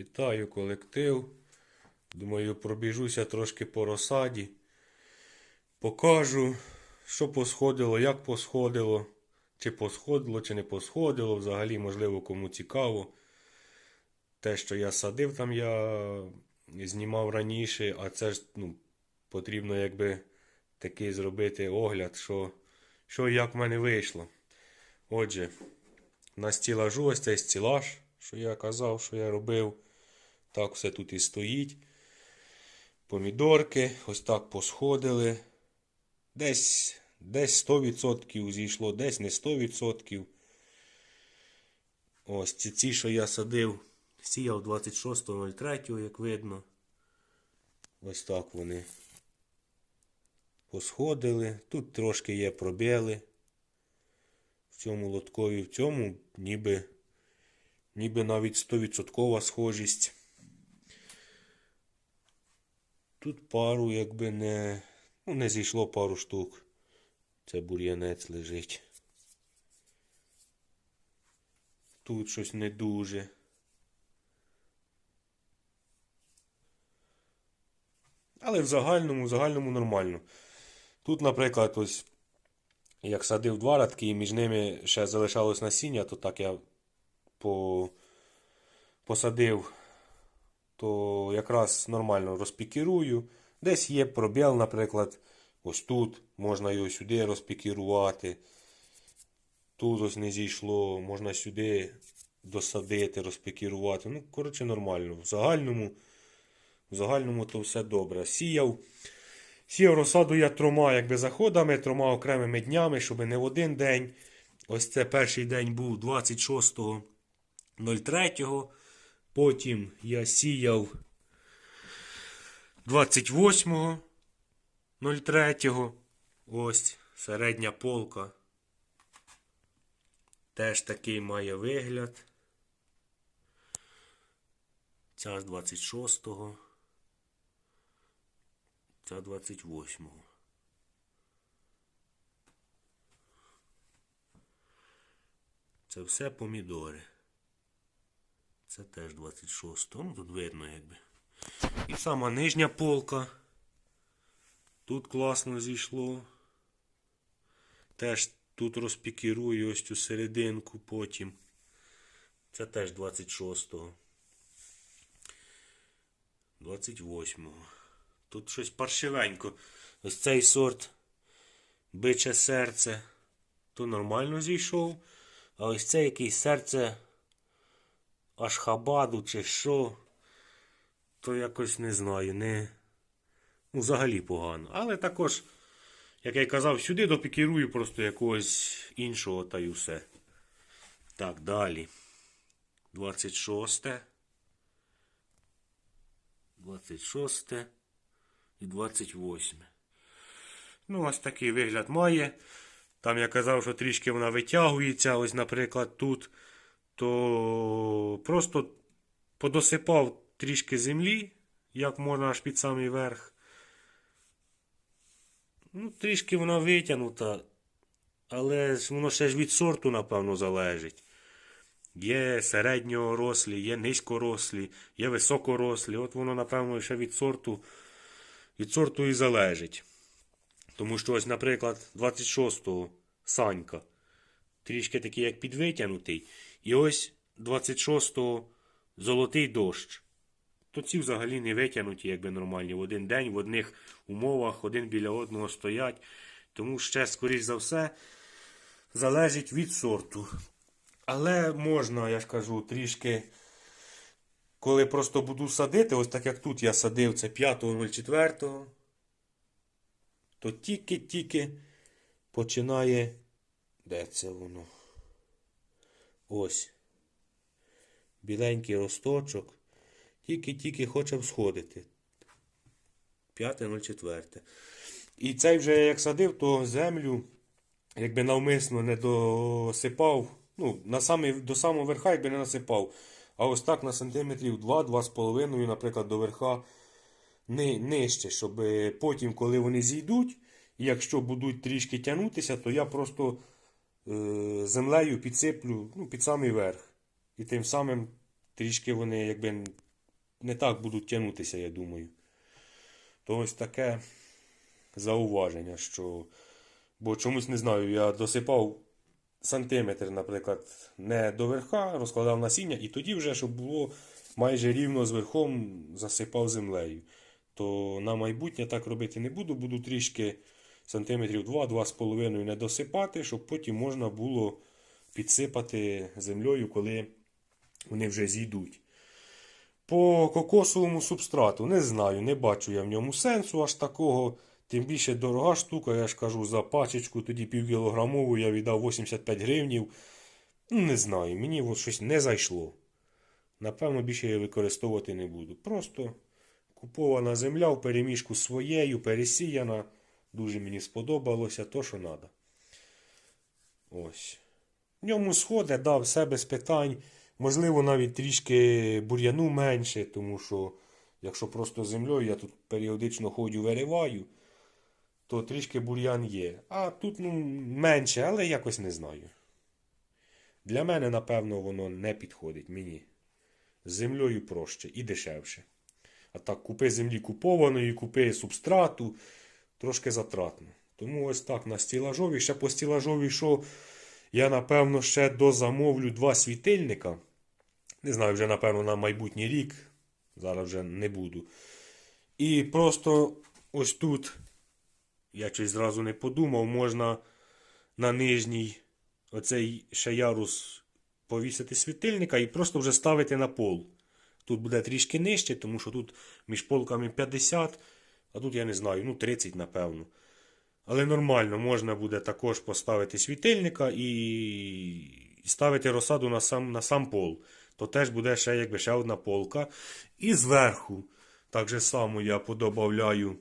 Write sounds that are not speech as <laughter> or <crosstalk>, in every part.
Вітаю колектив. Думаю, пробіжуся трошки по розсаді. Покажу, що посходило, як посходило, чи посходило, чи не посходило. Взагалі, можливо, кому цікаво. Те, що я садив, там я знімав раніше, а це ж ну, потрібно якби такий зробити огляд, що, що як в мене вийшло. Отже, на стілажу ось цей стілаж, що я казав, що я робив. Так все тут і стоїть. Помідорки, ось так посходили. Десь, десь 100% зійшло, десь не 100%. Ось ці, ці, що я садив, сіяв 26.03, як видно. Ось так вони посходили. Тут трошки є пробіли. В цьому лоткові, в цьому ніби, ніби навіть 100% схожість. Тут пару якби не, ну, не зійшло пару штук. Це бур'янець лежить. Тут щось не дуже. Але в загальному, в загальному нормально. Тут, наприклад, ось як садив два радки і між ними ще залишалось насіння, то так я по... посадив, то якраз нормально розпікірую. Десь є пробіл, наприклад, ось тут можна його сюди розпікірувати. Тут ось не зійшло, можна сюди досадити, розпікірувати. Ну, коротше, нормально. В загальному, в загальному то все добре. Сіяв. Сіяв розсаду я трьома якби, заходами, трьома окремими днями, щоб не в один день. Ось це перший день був 26.03. Потім я сіяв 28.03. Ось середня полка. Теж такий має вигляд. Ця з 26-го. Ця 28-го. Це все помідори. Це теж 26-го. Ну, тут видно якби. І сама нижня полка. Тут класно зійшло. Теж тут розпікірую ось цю серединку потім. Це теж 26-го. 28-го. Тут щось паршивенько. Ось цей сорт биче серце. То нормально зійшов. А ось це якийсь серце Ашхабаду чи що. То якось не знаю. Не... Ну, взагалі погано. Але також, як я й казав, сюди допікірую просто якогось іншого та й усе. Так, далі. 26. 26 і 28. Ну, ось такий вигляд має. Там я казав, що трішки вона витягується. Ось, наприклад, тут. То просто подосипав трішки землі, як можна аж під самий верх. Ну, трішки вона витягнута, але воно ще ж від сорту, напевно, залежить. Є середньорослі, є низькорослі, є високорослі. От воно, напевно, ще від сорту, від сорту і залежить. Тому що ось, наприклад, 26-го Санька. Трішки такий, як підвитягнутий. І ось 26-го золотий дощ. То ці взагалі не витягнуті, якби нормальні. В один день, в одних умовах, один біля одного стоять. Тому ще, скоріш за все, залежить від сорту. Але можна, я ж кажу, трішки, коли просто буду садити, ось так як тут я садив, це 5.04, то тільки-тільки починає. Де це воно? Ось. Біленький росточок. Тільки-тільки хоче всходити. 5.04. І цей вже як садив, то землю, якби навмисно не досипав. Ну, на самий, до самого верха якби не насипав. А ось так на сантиметрів 2-2,5, наприклад, до верха ни, нижче, щоб потім, коли вони зійдуть, і якщо будуть трішки тягнутися, то я просто землею підсиплю ну, під самий верх. І тим самим трішки вони якби не так будуть тягнутися, я думаю. То ось таке зауваження, що. Бо чомусь не знаю, я досипав сантиметр, наприклад, не до верха, розкладав насіння, і тоді вже, щоб було майже рівно з верхом, засипав землею. То на майбутнє так робити не буду, буду трішки сантиметрів 2-2,5 не досипати, щоб потім можна було підсипати землею, коли вони вже зійдуть. По кокосовому субстрату не знаю, не бачу я в ньому сенсу аж такого. Тим більше дорога штука, я ж кажу, за пачечку тоді півкілограмову я віддав 85 гривнів. Ну, не знаю, мені от щось не зайшло. Напевно, більше я використовувати не буду. Просто купована земля в переміжку своєю, пересіяна. Дуже мені сподобалося то, що треба. Ось. В ньому сходи, да, все без питань. Можливо, навіть трішки бур'яну менше, тому що якщо просто землею я тут періодично ходю, вириваю, то трішки бур'ян є. А тут ну, менше, але якось не знаю. Для мене, напевно, воно не підходить мені. З землею проще і дешевше. А так, купи землі купованої, купи субстрату, трошки затратно. Тому ось так на стілажові. Ще по стілажові, що я, напевно, ще дозамовлю два світильника. Не знаю, вже, напевно, на майбутній рік. Зараз вже не буду. І просто ось тут, я щось зразу не подумав, можна на нижній оцей ще ярус повісити світильника і просто вже ставити на пол. Тут буде трішки нижче, тому що тут між полками 50, а тут я не знаю, ну 30, напевно. Але нормально, можна буде також поставити світильника і ставити розсаду на сам, на сам пол. То теж буде ще якби ще одна полка. І зверху, так же само я подобавляю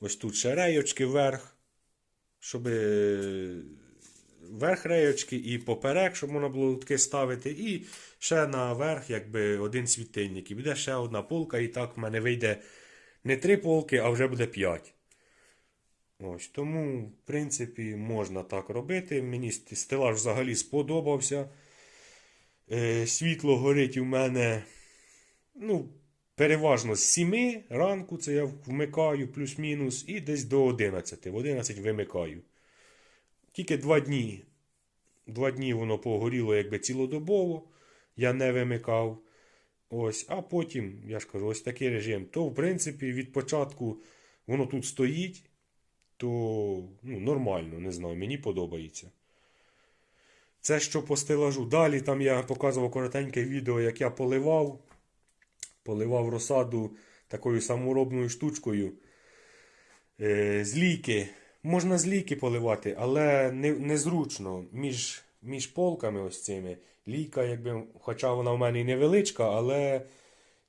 ось тут ще реєчки вверх, щоб е, верх реєчки і поперек, щоб можна було таки ставити. І ще наверх якби один світильник. І буде ще одна полка, і так в мене вийде не три полки, а вже буде п'ять. Ось, тому, в принципі, можна так робити. Мені стелаж взагалі сподобався. Е, світло горить у мене, ну, переважно з 7 ранку, це я вмикаю плюс-мінус, і десь до 11. В 11 вимикаю. Тільки два дні. Два дні воно погоріло якби цілодобово. Я не вимикав. Ось, а потім, я ж кажу, ось такий режим. То, в принципі, від початку воно тут стоїть то ну, нормально, не знаю, мені подобається. Це що по стелажу. Далі там я показував коротеньке відео, як я поливав. Поливав розсаду такою саморобною штучкою. Е, з ліки. Можна з поливати, але не, незручно. Між, між полками ось цими. Ліка, якби, хоча вона в мене і невеличка, але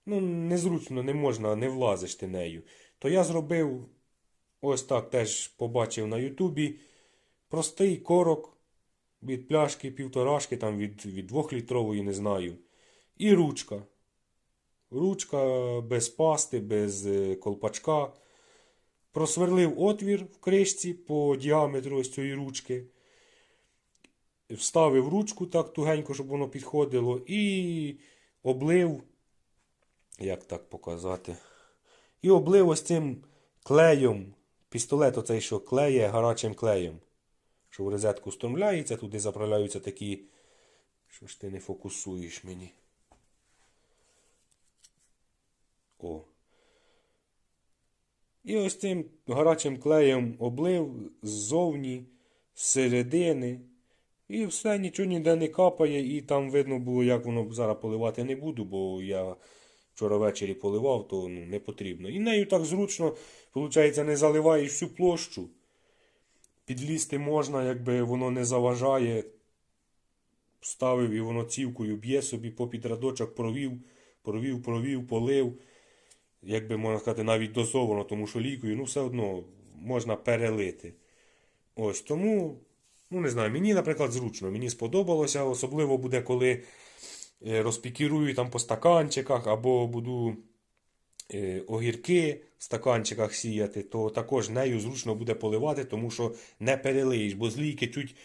ну, незручно, не можна, не влазиш ти нею. То я зробив Ось так теж побачив на Ютубі. Простий корок від пляшки півторашки, там від від 2-літрової, не знаю. І ручка. Ручка без пасти, без е, колпачка. Просверлив отвір в кришці по діаметру ось цієї ручки. Вставив ручку так тугенько, щоб воно підходило. І облив. Як так показати? І облив ось цим клеєм Пістолет оцей, що клеє гарячим клеєм. Що в розетку встромляється, туди заправляються такі. Що ж ти не фокусуєш мені? О. І ось цим гарячим клеєм облив ззовні, з середини. І все, нічого ніде не капає, і там видно було, як воно зараз поливати не буду, бо я вчора ввечері поливав, то ну, не потрібно. І нею так зручно, виходить, не заливаєш всю площу. Підлізти можна, якби воно не заважає. Ставив і воно цівкою б'є собі попід радочок провів, провів, провів, полив. Якби можна сказати, навіть дозовано, тому що лікою, ну, все одно можна перелити. Ось тому, ну не знаю, мені, наприклад, зручно, мені сподобалося, особливо буде, коли Е, розпікірую там по стаканчиках, або буду е, огірки в стаканчиках сіяти, то також нею зручно буде поливати, тому що не перелиєш, бо з лійки чуть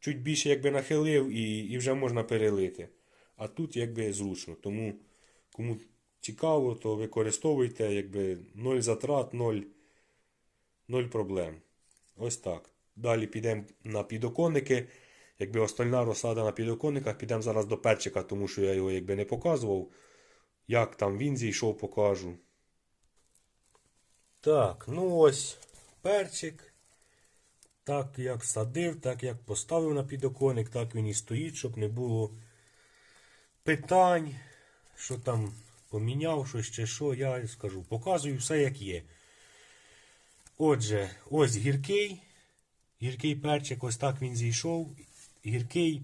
чуть більше якби нахилив і і вже можна перелити. А тут якби зручно. Тому кому цікаво, то використовуйте, якби ноль затрат, ноль, ноль проблем. Ось так. Далі підемо на підоконники. Якби остальна розсада на підоконниках, підемо зараз до перчика, тому що я його якби не показував. Як там він зійшов, покажу. Так, ну ось перчик. Так як садив, так як поставив на підоконник, так він і стоїть, щоб не було питань, що там поміняв, щось чи що, я скажу. Показую все як є. Отже, ось гіркий. Гіркий перчик, ось так він зійшов. Гіркий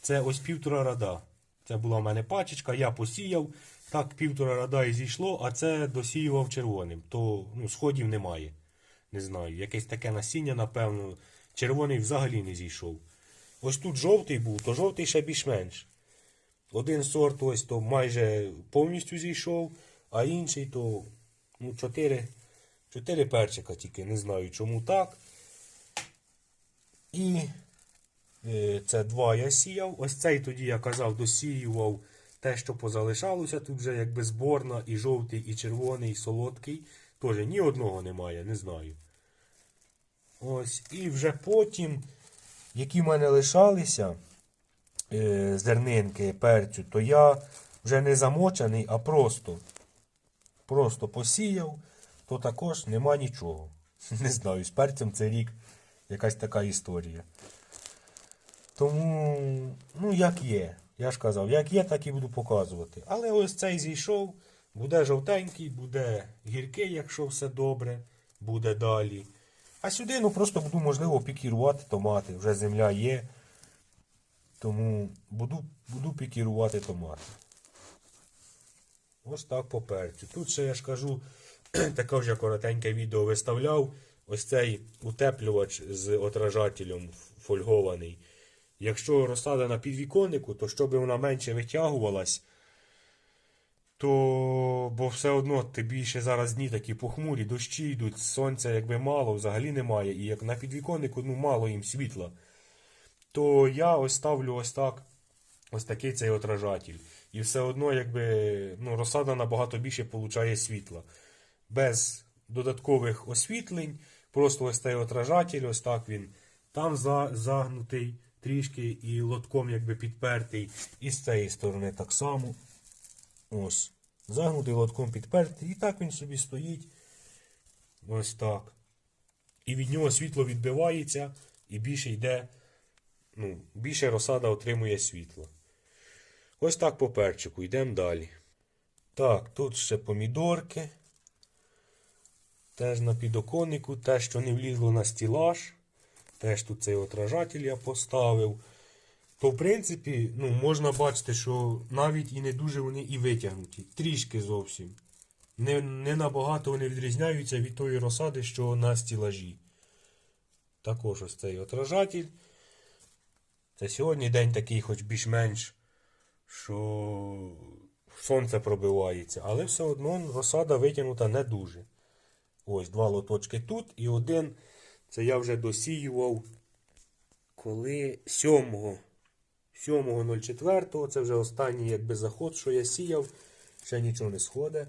це ось півтора рада. Це була в мене пачечка, я посіяв. Так, півтора рада і зійшло, а це досіював червоним. То ну, сходів немає. Не знаю, якесь таке насіння, напевно. Червоний взагалі не зійшов. Ось тут жовтий був, то жовтий ще більш-менш. Один сорт ось то майже повністю зійшов, а інший то ну, чотири, чотири перчика тільки. Не знаю чому так. І е, це два я сіяв. Ось цей тоді я казав, досіював те, що позалишалося. Тут вже якби зборна, і жовтий, і червоний, і солодкий. Теж ні одного немає, не знаю. Ось, і вже потім, які в мене лишалися е, зернинки перцю, то я вже не замочений, а просто, просто посіяв, то також нема нічого. <laughs> Не знаю, з перцем це рік якась така історія. Тому, ну, як є. Я ж казав, як є, так і буду показувати. Але ось цей зійшов, буде жовтенький, буде гіркий, якщо все добре, буде далі. А сюди, ну просто буду, можливо, пікірувати томати. Вже земля є. Тому буду, буду пікірувати томати. Ось так по перцю. Тут ще я ж кажу, <clears throat> також я коротеньке відео виставляв. Ось цей утеплювач з отражателем фольгований. Якщо розсада на підвіконнику, то щоб вона менше витягувалась, то бо все одно ти більше зараз дні такі похмурі, дощі йдуть, сонця якби мало, взагалі немає. І як на підвіконнику ну, мало їм світла, то я ось ставлю ось так, ось такий цей отражатель. І все одно, якби ну, розсада набагато більше получає світла. Без додаткових освітлень, просто ось цей отражатель, ось так він там за, загнутий трішки і лотком якби підпертий. І з цієї сторони так само. Ось. Загнутий лотком підпертий. І так він собі стоїть. Ось так. І від нього світло відбивається, і більше йде, ну, більше розсада отримує світло. Ось так по перчику. Йдемо далі. Так, тут ще помідорки. Теж на підоконнику, те, що не влізло на стілаж. Теж тут цей отражатель я поставив. То, в принципі, ну, можна бачити, що навіть і не дуже вони і витягнуті. Трішки зовсім. Не, не набагато вони відрізняються від тої розсади, що на стілажі. Також ось цей отражатель. Це сьогодні день такий, хоч більш-менш, що сонце пробивається. Але все одно розсада витягнута не дуже. Ось два лоточки тут і один. Це я вже досіював. Коли 7 7.04, це вже останній якби заход, що я сіяв, ще нічого не сходить.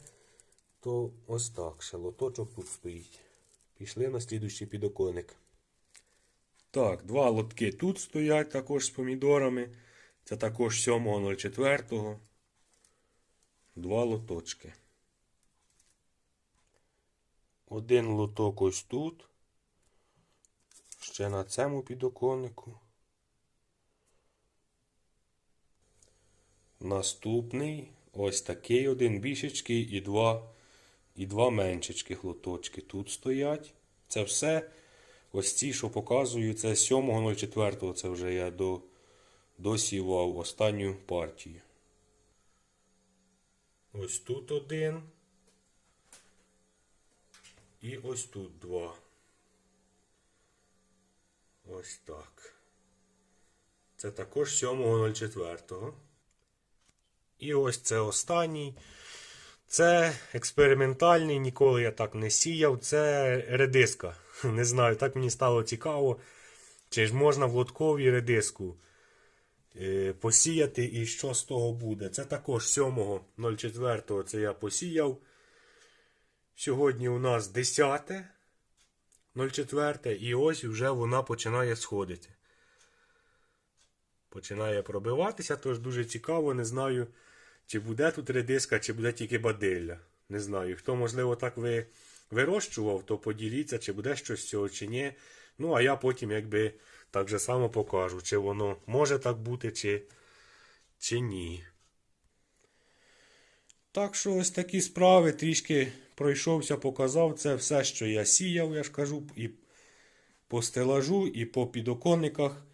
То ось так, ще лоточок тут стоїть. Пішли на слідуючий підоконник. Так, два лотки тут стоять також з помідорами. Це також 7.04. Два лоточки. Один лоток ось тут. Ще на цьому підоконнику. Наступний ось такий один більшечкий і два, і два меншечких лоточки тут стоять. Це все. Ось ці, що показую, це 7.04. Це вже я до, досівав останню партію. Ось тут один. І ось тут два. Ось так. Це також 7.04. І ось це останній. Це експериментальний, ніколи я так не сіяв. Це редиска. <laughs> Не знаю, так мені стало цікаво. Чи ж можна в лотковій редиску е, посіяти і що з того буде. Це також 7.04 це я посіяв. Сьогодні у нас 10.04 і ось вже вона починає сходити. Починає пробиватися, тож дуже цікаво, не знаю, чи буде тут редиска, чи буде тільки бадилля. Не знаю. Хто, можливо, так ви вирощував, то поділіться, чи буде щось з цього, чи ні. Ну, а я потім, якби, так же само покажу, чи воно може так бути, чи, чи ні. Так що ось такі справи трішки пройшовся, показав. Це все, що я сіяв, я ж кажу, і по стелажу, і по підоконниках.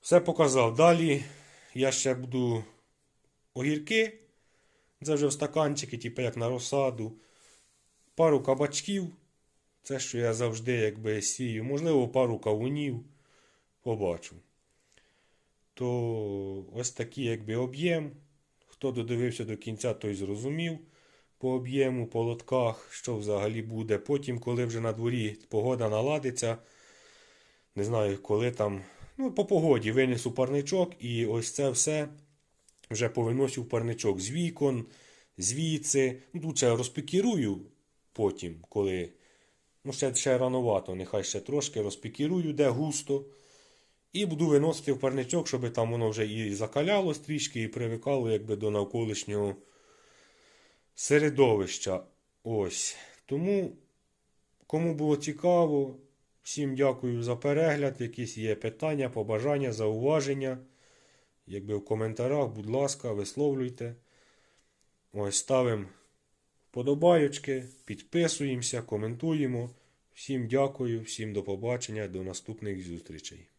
Все показав. Далі я ще буду огірки. Це вже в стаканчики, типу як на розсаду. Пару кабачків. Це, що я завжди якби сію. Можливо, пару кавунів. Побачу. То ось такий якби об'єм. Хто додивився до кінця, той зрозумів по об'єму, по лотках, що взагалі буде. Потім, коли вже на дворі погода наладиться, не знаю, коли там, ну, по погоді винесу парничок, і ось це все вже повиносю парничок з вікон, звідси. Ну, тут ще розпікірую потім, коли. Ну, ще, ще рановато, нехай ще трошки розпікірую, де густо. І буду виносити в парничок, щоб там воно вже і закалялось трішки, і привикало якби до навколишнього середовища. Ось. Тому, кому було цікаво, всім дякую за перегляд. Якісь є питання, побажання, зауваження. Якби в коментарях, будь ласка, висловлюйте. Ось ставимо вподобайочки, підписуємося, коментуємо. Всім дякую, всім до побачення, до наступних зустрічей.